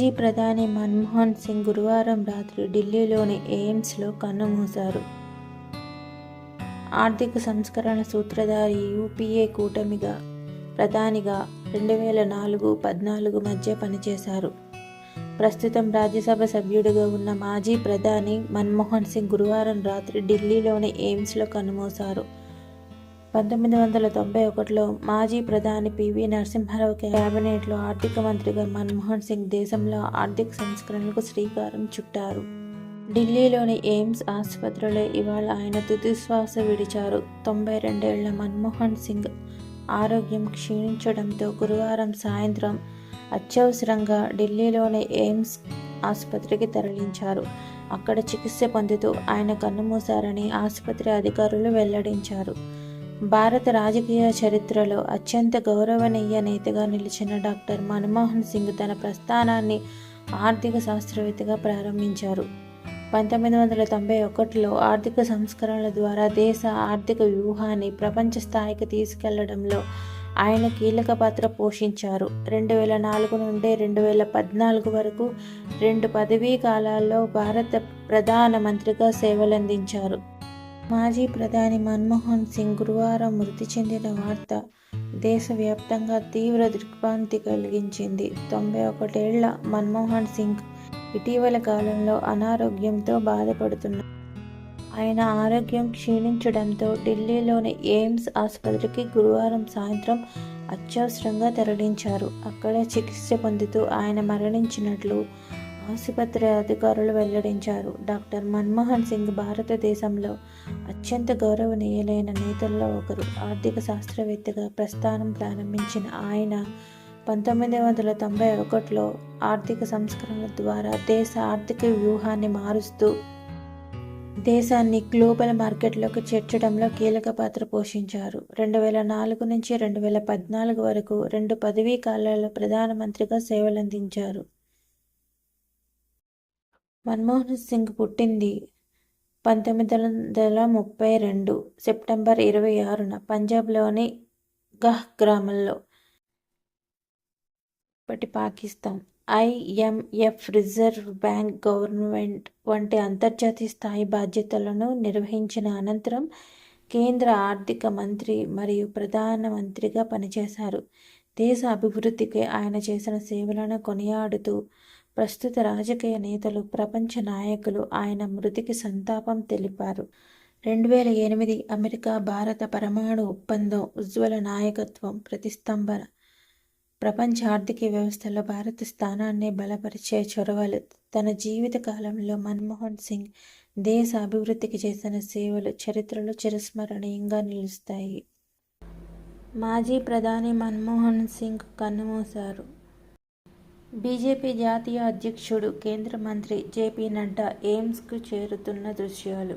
మాజీ ప్రధాని మన్మోహన్ సింగ్ గురువారం రాత్రి ఢిల్లీలోని ఎయిమ్స్లో కన్నుమూశారు. ఆర్థిక సంస్కరణ సూత్రధారి యూపీఏ కూటమిగా ప్రధానిగా రెండు వేల నాలుగు పద్నాలుగు మధ్య పనిచేశారు. ప్రస్తుతం రాజ్యసభ సభ్యుడిగా ఉన్న మాజీ ప్రధాని మన్మోహన్ సింగ్ గురువారం రాత్రి ఢిల్లీలోని ఎయిమ్స్లో కన్నుమూశారు. పంతొమ్మిది వందల తొంభై ఒకటిలో మాజీ ప్రధాని పివి నరసింహారావు కేబినెట్లో ఆర్థిక మంత్రిగా మన్మోహన్ సింగ్ దేశంలో ఆర్థిక సంస్కరణలకు శ్రీకారం చుట్టారు. ఢిల్లీలోని ఎయిమ్స్ ఆసుపత్రిలో ఇవాళ ఆయన తుదిశ్వాస విడిచారు. తొంభై రెండేళ్ళ మన్మోహన్ సింగ్ ఆరోగ్యం క్షీణించడంతో గురువారం సాయంత్రం అత్యవసరంగా ఢిల్లీలోని ఎయిమ్స్ ఆసుపత్రికి తరలించారు. అక్కడ చికిత్స పొందుతూ ఆయన కన్నుమూశారని ఆసుపత్రి అధికారులు వెల్లడించారు. భారత రాజకీయ చరిత్రలో అత్యంత గౌరవనీయ నేతగా నిలిచిన డాక్టర్ మన్మోహన్ సింగ్ తన ప్రస్థానాన్ని ఆర్థిక శాస్త్రవేత్తగా ప్రారంభించారు. పంతొమ్మిది వందల తొంభై ఒకటిలో ఆర్థిక సంస్కరణల ద్వారా దేశ ఆర్థిక వ్యూహాన్ని ప్రపంచ స్థాయికి తీసుకెళ్ళడంలో ఆయన కీలక పాత్ర పోషించారు. రెండు వేల నాలుగు నుండి రెండు వేల పద్నాలుగు వరకు రెండు పదవీ కాలాల్లో భారత ప్రధానమంత్రిగా సేవలందించారు. మాజీ ప్రధాని మన్మోహన్ సింగ్ గురువారం మృతి చెందిన వార్త దేశవ్యాప్తంగా తీవ్ర దిగ్భ్రాంతి కలిగించింది. తొంభై ఒకటేళ్ళ మన్మోహన్ సింగ్ ఇటీవల కాలంలో అనారోగ్యంతో బాధపడుతున్నారు ఆయన ఆరోగ్యం క్షీణించడంతో ఢిల్లీలోని ఎయిమ్స్ ఆసుపత్రికి గురువారం సాయంత్రం అత్యవసరంగా తరలించారు. అక్కడ చికిత్స పొందుతూ ఆయన మరణించినట్లు ఆసుపత్రి అధికారులు వెల్లడించారు. డాక్టర్ మన్మోహన్ సింగ్ భారతదేశంలో అత్యంత గౌరవనీయులైన నేతల్లో ఒకరు. ఆర్థిక శాస్త్రవేత్తగా ప్రస్థానం ప్రారంభించిన ఆయన పంతొమ్మిది వందల తొంభై ఒకటిలో ఆర్థిక సంస్కరణల ద్వారా దేశ ఆర్థిక వ్యూహాన్ని మారుస్తూ దేశాన్ని గ్లోబల్ మార్కెట్లోకి చేర్చడంలో కీలక పాత్ర పోషించారు. రెండు వేల నాలుగు నుంచి రెండు వేల పద్నాలుగు వరకు రెండు పదవీ కాలాల్లో ప్రధానమంత్రిగా సేవలందించారు. మన్మోహన్ సింగ్ పుట్టింది పంతొమ్మిది వందల ముప్పై రెండు సెప్టెంబర్ ఇరవై ఆరున పంజాబ్లోని గహ్ గ్రామంలో. ఇప్పటి Pakistan IMF reserve bank government వంటి అంతర్జాతీయ స్థాయి బాధ్యతలను నిర్వహించిన అనంతరం కేంద్ర ఆర్థిక మంత్రి మరియు ప్రధానమంత్రిగా పనిచేశారు. దేశ అభివృద్ధికి ఆయన చేసిన సేవలను కొనియాడుతూ ప్రస్తుత రాజకీయ నేతలు ప్రపంచ నాయకులు ఆయన మృతికి సంతాపం తెలిపారు. రెండు వేల ఎనిమిది అమెరికా భారత పరమాణు ఒప్పందం ఉజ్వల నాయకత్వం ప్రతిస్తంభన. ప్రపంచ ఆర్థిక వ్యవస్థలో భారత స్థానాన్ని బలపరిచే చొరవలు తన జీవిత కాలంలో మన్మోహన్ సింగ్ దేశ అభివృద్ధికి చేసిన సేవలు చరిత్రలో చిరస్మరణీయంగా నిలుస్తాయి. మాజీ ప్రధాని మన్మోహన్ సింగ్ కన్నుమూశారు. బీజేపీ జాతీయ అధ్యక్షుడు కేంద్ర మంత్రి జేపీ నడ్డా ఎయిమ్స్కు చేరుతున్న దృశ్యాలు.